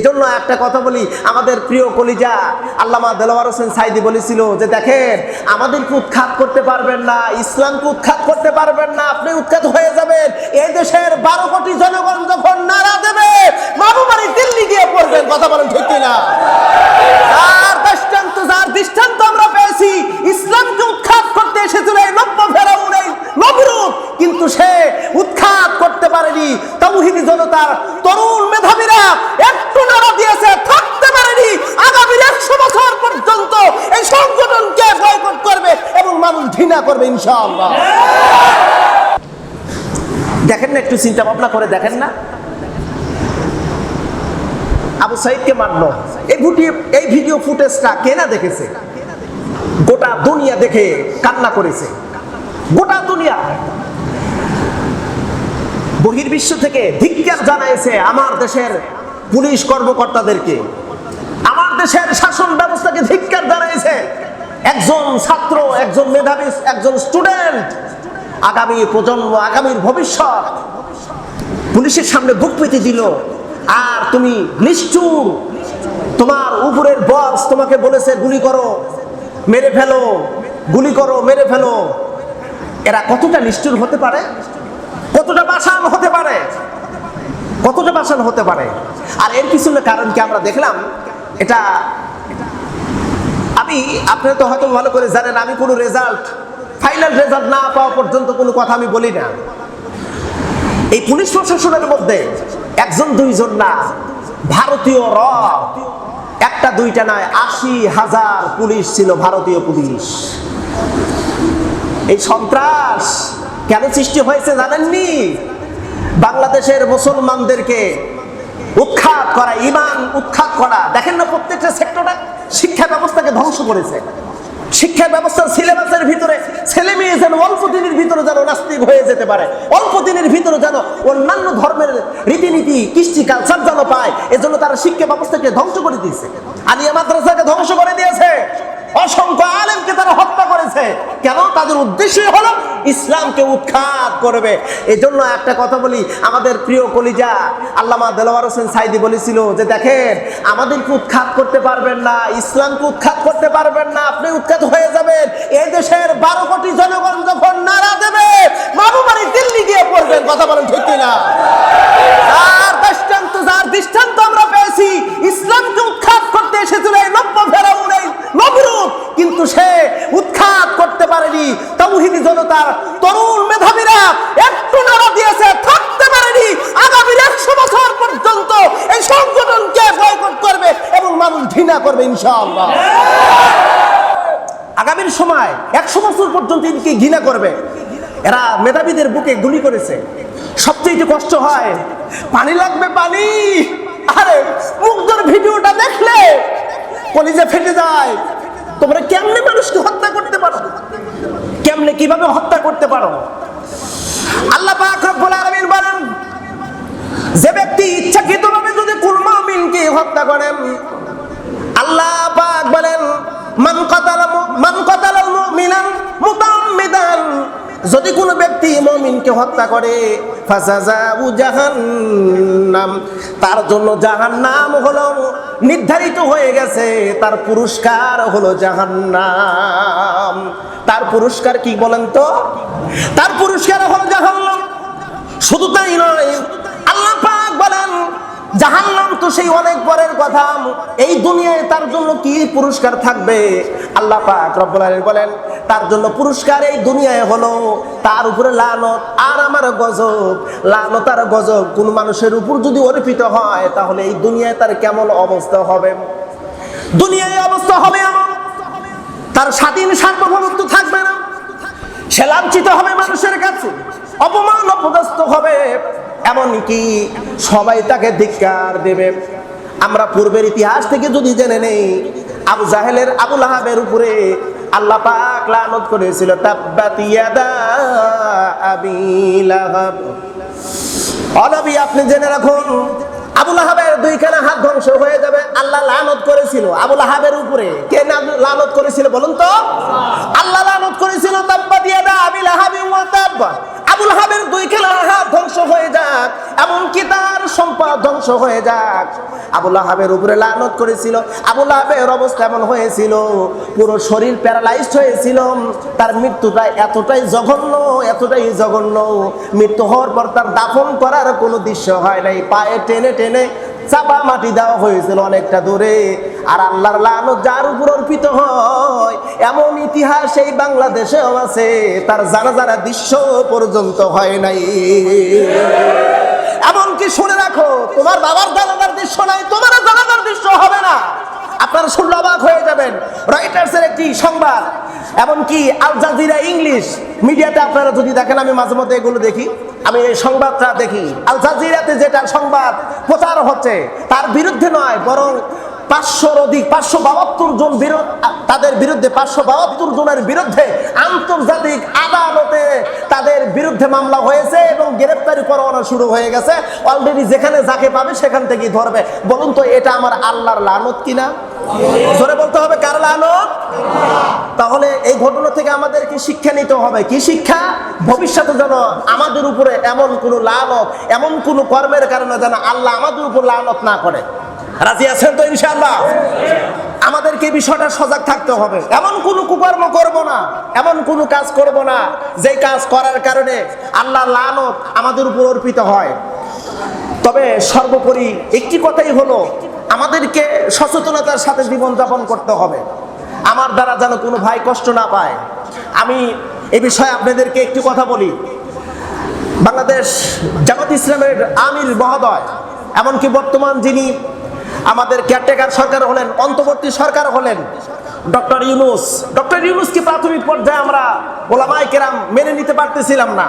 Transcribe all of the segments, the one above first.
এজন্য একটা কথা বলি, আমাদের প্রিয় কলিজা আল্লামা দেলোয়ার হোসেন সাইদি বলেছিল যে দেখেন আমাদেরকে উৎখাত করতে পারবেন না ইসলামকে উৎখাত করতে পারবেন না, আপনি উৎখাত হয়ে যাবেন, এই দেশের বারো কোটি জনগণ যখন নারা দেবে মামুবাড়ি দিল্লি গিয়ে পড়বেন, কথা বলেন ঠিক কিনা? আর দৃষ্টান্ত, যার দৃষ্টান্ত আমরা পেয়েছি ইসলামকে উৎখাত করতে এসেছিল এই নব্য ফেরাউন এই নবরুদ কিন্তু সে উৎখাত করতে পারেনি তৌহিদি জনতার তরুণ মেধাবীরা একটু নাড়া দিয়েছে থাকতে পারেনি আগামী একশো বছর পর্যন্ত এই সংগঠনকে বয়কট করবে এবং মানুষ ঘৃণা করবে ইনশাআল্লাহ। দেখেন না, একটু চিন্তা ভাবনা করে দেখেন না। আবু সাইদকে মারলো। এই ভিডিও এই ভিডিও ফুটেজটা কে না দেখেছে? গোটা দুনিয়া দেখে কান্না করেছে। গোটা দুনিয়া। বহির্বিশ্ব থেকে ধিক্কার জানাইছে আমার দেশের পুলিশ কর্মকর্তাদেরকে। আমার দেশের শাসন ব্যবস্থাকে ধিক্কার জানাইছে। একজন ছাত্র, একজন মেধাবী, একজন স্টুডেন্ট। আগামী প্রজন্ম, আগামীর ভবিষ্যৎ। পুলিশের সামনে বুক পেতে দিল। আর তুমি নিষ্ঠুর। তোমার উপরের বস তোমাকে বলেছে, গুলি করো, মেরে ফেলো, গুলি করো, মেরে ফেলো। এরা কতটা নিষ্ঠুর হতে পারে? কতটা বাসান হতে পারে? কতটা বাসান হতে পারে? আর এর পিছনে কারণ কি আমরা দেখলাম? এটা আমি আপনারা তো হয়তো ভালো করে জানেন, আমি কোনো রেজাল্ট ফাইনাল রেজাল্ট না পাওয়া পর্যন্ত কোনো কথা আমি বলি না। এই পুলিশ প্রশাসনের মধ্যে একজন, দুইজন না, ভারতীয় র, একটা, দুইটা নয় আশি হাজার পুলিশ ছিল ভারতীয় পুলিশ। এই সন্ত্রাস কেন সৃষ্টি হয়েছে জানেননি? বাংলাদেশের মুসলমানদেরকে উৎখাত করা ইমান উৎখাত করা। দেখেন না প্রত্যেকটা সেক্টরে শিক্ষা ব্যবস্থাকে ধ্বংস করেছে। শিক্ষা ব্যবস্থার সিলেবাসের ভিতরে ছেলে মেয়ে যেন অল্প দিনের ভিতরে যেন নাস্তিক হয়ে যেতে পারে, অল্প দিনের ভিতরে যেন অন্যান্য ধর্মের রীতিনীতি, কৃষ্টি কালচার যেন পায়, এজন্য তারা শিক্ষা ব্যবস্থাকে ধ্বংস করে দিয়েছে। আলিয়া মাদ্রাসাকে ধ্বংস করে দিয়েছে। অসংখ্য আলেমকে তারা হত্যা করেছে। কেন? তাদের উদ্দেশ্য হলো ইসলামকে উৎখাত করবে। এজন্য জন্য একটা কথা বলি, আমাদের প্রিয় কলিজা, আল্লামা দেলোয়ার হোসেন সাইদি বলেছিল যে, দেখেন, আমাদেরকে উৎখাত করতে পারবেন না, ইসলামকে উৎখাত করতে পারবেন না, আপনি উৎখাত হয়ে যাবেন। এই দেশের বারো কোটি জনগণ যখন নারা দেবে, মামুবাড়ি দিল্লি গিয়ে পড়বেন। কথা বলেন ঠিক কিনা যার দৃষ্টান্ত যার দৃষ্টান্ত আমরা পেয়েছি ইসলামকে উৎখাত করতে এসেছিল এই নব্য ফেরাউন এই নবরুদ কিন্তু সে উৎখাত করতে পারেনি তৌহিদি জনতার তরুণ মেধাবীরা একটু নাড়া দিয়েছে থাকতে পারেনি আগামী একশো বছর পর্যন্ত এই সংগঠনকে বয়কট করবে এবং মানুষ করবে ইনশাআল্লাহ। আগামীর সময় একশো বছর পর্যন্ত এদিকে ঘৃণা করবে। এরা মেধাবীদের বুকে গুলি করেছে। সবচেয়ে কষ্ট হয়, পানি লাগবে পানি। আরে, মুগ্ধর ভিডিওটা দেখলে কলিজা ফেটে যায়। তোমরা কেমনে মানুষকে হত্যা করতে পারো? কেমনে কীভাবে হত্যা করতে পারো? আল্লাহ পাক বলেন, যে ব্যক্তি ইচ্ছাকৃতভাবে যদি কোন মুমিনকে হত্যা করেন আল্লাহ পাক বলেন, মান কাতালা মান কাতালা মুমিনান মুতাম্মিদান। যদি কোনো ব্যক্তি মমিনকে হত্যা করে জাহান্নাম। তার জন্য জাহান্নাম হলো নির্ধারিত হয়ে গেছে, তার পুরস্কার হলো জাহান্নাম। তার পুরস্কার কি বলেন তো? তার পুরস্কার হলো জাহান্নাম। শুধু তাই নয়, আল্লাহ পাক বলেন জাহান্নাম তো সেই অনেক পরের কথা। এই দুনিয়ায় তার জন্য কি পুরস্কার থাকবে? আল্লাহ পাক রব্বুল বলেন, তার জন্য পুরস্কার এই দুনিয়ায় হলো, তার উপরে লানত আর আমার গজব। লানত আর গজব কোন মানুষের উপর যদি অর্পিত হয়, তাহলে এই দুনিয়ায় তার কেমন অবস্থা হবে? দুনিয়ায় অবস্থা হবে তার স্বাধীন সার্বভৌমত্ব থাকবে না। সে লাঞ্ছিত হবে মানুষের কাছে, অপমান অপদস্থ হবে। এমনকি সবাই তাকে ধিক্কার দেবে। আমরা পূর্বের ইতিহাস থেকে যদি জেনে নেই, আবু জাহেলের আবু লাহাবের উপরে আল্লাহ পাক লানত করেছিল অনবী আপনি জেনে রাখুন আবুল আহাবের দুইখানা হাত ধ্বংস হয়ে যাবে, আল্লাহ লানত করেছিল। আবুল আহাবের উপরে কে লানত করেছিল বলুন তো? আল্লাহ লানত করেছিল, তাব্বাত ইয়াদা আবিল আহাবি ওয়া তাব্বা। আবুল হাবের দুই খেলা হাত ধ্বংস হয়ে যাক, এমনকি তার সম্পদ ধ্বংস হয়ে যাক। আবুল হাবের উপরে লানত করেছিল আবুল হাবের অবস্থা এমন হয়েছিল, পুরো শরীর প্যারালাইজড হয়েছিল, তার মৃত্যুটা এতটাই জঘন্য এতটাই জঘন্য। মৃত্যু হওয়ার পর তার দাফন করার কোনো দৃশ্য হয় নাই, পায়ে টেনে টেনে চাপা মাটি দেওয়া হয়েছিল অনেকটা দূরে। আর আল্লাহর লানত যার উপর অর্পিত হয়, এমন ইতিহাস এই বাংলাদেশেও আছে, তার জানা জানা দৃশ্য পর্যন্ত হয় নাই। এমনকি শুনে রাখো, তোমার বাবার জানাজার দৃশ্য নাই তোমার জানাজার দৃশ্য হবে না। আপনারা শুনলে অবাক হয়ে যাবেন, রয়টার্সের একটি সংবাদ। এমনকি আল জাজিরা ইংলিশ মিডিয়াতে আপনারা যদি দেখেন, আমি মাঝে মধ্যে এগুলো দেখি, আমি এই সংবাদটা দেখি। আল জাজিরাতে যেটা সংবাদ প্রচার হচ্ছে, তার বিরুদ্ধে নয়, বরং পাঁচশোর অধিক, পাঁচশো বাহাত্তর জন বিরোধ, তাদের বিরুদ্ধে পাঁচশো বাহাত্তর জনের বিরুদ্ধে আন্তর্জাতিক আদালতে তাদের বিরুদ্ধে মামলা হয়েছে এবং গ্রেপ্তারি পরোয়ানা শুরু হয়ে গেছে। অলরেডি যেখানে যাকে পাবে সেখান থেকেই ধরবে। বলুন তো, এটা আমার আল্লাহর লানত কিনা? জোরে বলতে হবে, কার লানত? তাহলে এই ঘটনা থেকে আমাদেরকে শিক্ষা নিতে হবে। কি শিক্ষা? ভবিষ্যতে যেন আমাদের উপরে এমন কোনো লালত এমন কোনো কর্মের কারণে যেন আল্লাহ আমাদের উপর লানত না করে। রাজি আছেন তো ইনশাআল্লাহ? আমাদেরকে বিষয়টা সজাগ থাকতে হবে। এমন কোনো কুকর্ম করব না, এমন কোনো কাজ করব না, যে কাজ করার কারণে আল্লাহ লানত আমাদের উপর অর্পিত হয়। তবে সর্বোপরি একটি কথাই হলো, আমাদেরকে সচেতনতার সাথে জীবনযাপন করতে হবে। আমার দ্বারা যেন কোনো ভাই কষ্ট না পায়। আমি এ বিষয়ে আপনাদেরকে একটি কথা বলি। বাংলাদেশ জামাত ইসলামের আমির মহোদয়, এমনকি বর্তমান যিনি আমাদের কেয়ারটেকার সরকার হলেন, অন্তর্বর্তী সরকার হলেন। ডক্টর ইউনুস, ডক্টর ইউনুসকে প্রাথমিক পর্যায়ে আমরা ওলামাই কেরাম মেনে নিতে পারতেছিলাম না?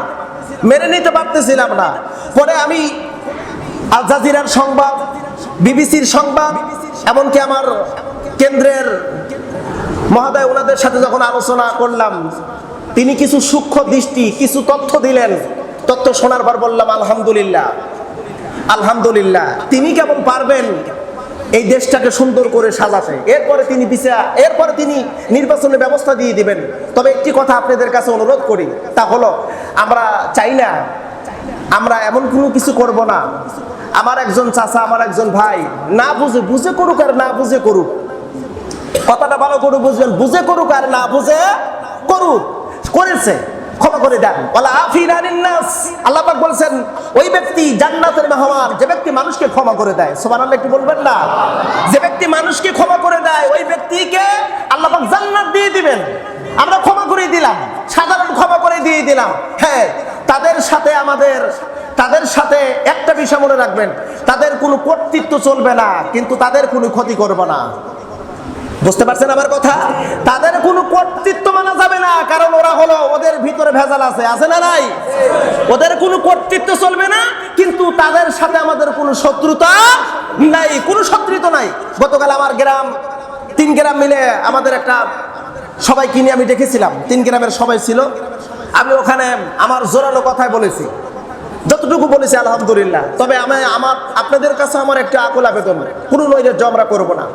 মেনে নিতে পারতেছিলাম না। পরে আমি আল সংবাদ, বিবিসির সংবাদ, এমনকি আমার কেন্দ্রের মহোদয়, ওনাদের সাথে যখন আলোচনা করলাম, তিনি কিছু সূক্ষ্ম দৃষ্টি, কিছু তথ্য দিলেন। তথ্য শোনার পর বললাম, আলহামদুলিল্লাহ আলহামদুলিল্লাহ। তিনি কেমন পারবেন? এই দেশটাকে সুন্দর করে সাজাতে। এরপরে তিনি বিচার, এরপরে তিনি নির্বাচনের ব্যবস্থা দিয়ে দিবেন। তবে একটি কথা আপনাদের কাছে অনুরোধ করি, তা হলো, আমরা চাই না, আমরা এমন কোনো কিছু করব না। আমার একজন চাচা, আমার একজন ভাই, না বুঝে বুঝে করুক আর না বুঝে করুক। কথাটা ভালো করে বুঝবেন, বুঝে করুক আর না বুঝে করুক। করেছে। ক্ষমা করে দেন। নাস আল্লাহ পাক বলছেন, ওই ব্যক্তি জান্নাতের মেহমান, যে ব্যক্তি মানুষকে ক্ষমা করে দেয়। সুবহানাল্লাহ, একটু বলবেন না? যে ব্যক্তি মানুষকে ক্ষমা করে দেয়, ওই ব্যক্তিকে আল্লাহ পাক জান্নাত দিয়ে দিবেন। আমরা ক্ষমা করে দিলাম, সাধারণ ক্ষমা করে দিয়ে দিলাম। হ্যাঁ তাদের সাথে আমাদের, তাদের সাথে একটা বিষয় মনে রাখবেন, তাদের কোনো কর্তৃত্ব চলবে না, কিন্তু তাদের কোনো ক্ষতি করবে না। বুঝতে পারছেন আমার কথা? তাদের কোনো কর্তৃত্ব মানা যাবে না কারণ ওরা হলো ওদের ভিতরে ভেজাল আছে আছে না নাই? ওদের কোনো কর্তৃত্ব চলবে না, কিন্তু তাদের সাথে আমাদের কোনো শত্রুতা নাই, কোনো শত্রুতা নাই। গতকাল আমার গ্রাম, তিন গ্রাম মিলে আমাদের একটা সবাই কিনে আমি দেখেছিলাম, তিন গ্রামের সবাই ছিল। আমি ওখানে আমার জোরালো কথায় বলেছি। যতটুকু বলেছি, আলহামদুলিল্লাহ। তবে আমি, আমার, আপনাদের কাছে আমার একটা আকুল আবেদন, কোনো নৈরাজ্য আমরা করব না।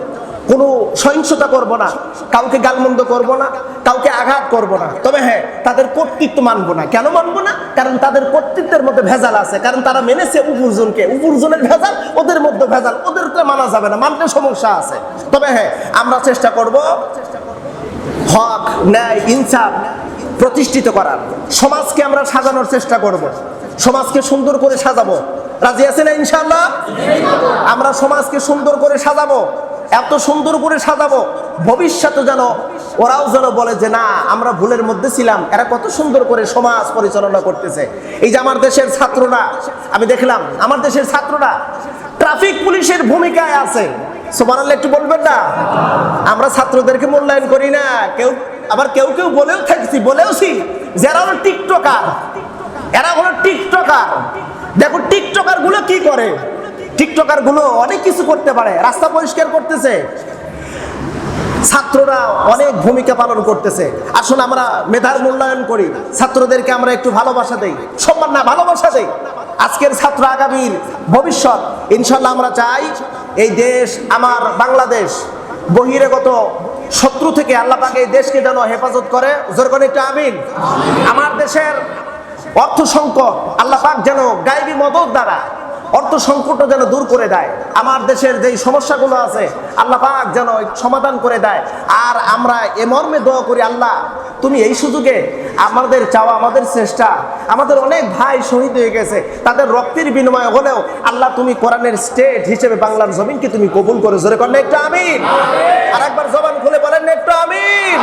কোনো সহিংসতা করব না, কাউকে গালমন্দ করব না, কাউকে আঘাত করব না। তবে হ্যাঁ তাদের কর্তৃত্ব মানব না। কেন মানবো না? কারণ তাদের কর্তৃত্বের মধ্যে ভেজাল আছে। কারণ তারা মেনেছে উপুরজনকে। উপুরজনের ভেজাল, ওদের মধ্যে ভেজাল। ওদেরকে মানা যাবে না, মানতে সমস্যা আছে। তবে হ্যাঁ আমরা চেষ্টা করব হক, ন্যায়, ইনসাফ প্রতিষ্ঠিত করার। সমাজকে আমরা সাজানোর চেষ্টা করব। সমাজকে সুন্দর করে সাজাবো। রাজি আছেন না ইনশাল্লাহ আমরা সমাজকে সুন্দর করে সাজাবো। এত সুন্দর করে সাজাবো, ভবিষ্যতে যেন ওরাও যেন বলে যে, না, আমরা ভুলের মধ্যে ছিলাম। এরা কত সুন্দর করে সমাজ পরিচালনা করতেছে। এই যে আমার দেশের ছাত্ররা, আমি দেখলাম, আমার দেশের ছাত্ররা ট্রাফিক পুলিশের ভূমিকায় আছে। সোমানাল্লাহ একটু বলবেন না? আমরা ছাত্রদেরকে মূল্যায়ন করি না। কেউ, আবার কেউ কেউ বলেও থাকছি, বলেওছি যারা হলো টিকটকার। এরা হলো টিকটকার। দেখো টিকটকারগুলো কি করে? টিকটকারগুলো অনেক কিছু করতে পারে, রাস্তা পরিষ্কার করতেছে। ছাত্ররা অনেক ভূমিকা পালন করতেছে। আসলে আমরা মেধার মূল্যায়ন করি, ছাত্রদেরকে আমরা একটু ভালোবাসা দেই। সম্মান না, ভালোবাসা দেই। আজকের ছাত্র আগামীর ভবিষ্যৎ ইনশাল্লাহ আমরা চাই এই দেশ, আমার বাংলাদেশ বহিরাগত শত্রু থেকে আল্লাহ পাকে এই দেশকে যেন হেফাজত করে। জোর করে একটু আমিন। আমার দেশের অর্থ সংকট, আল্লাহ পাক যেন গাইবী মদত দ্বারা অর্থ সংকটও যেন দূর করে দেয়। আমার দেশের যেই সমস্যাগুলো আছে, আল্লাহ পাক যেন সমাধান করে দেয়। আর আমরা এ মর্মে দোয়া করি, আল্লাহ, তুমি এই সুযোগে আমাদের চাওয়া, আমাদের চেষ্টা, আমাদের অনেক ভাই শহীদ হয়ে গেছে, তাদের রক্তের বিনিময় হলেও আল্লাহ তুমি কোরআনের স্টেট হিসেবে বাংলার জমিনকে তুমি কবুল করে। জোরে করেন একটু আমিন। আর একবার জবান খুলে বলেন একটু আমিন।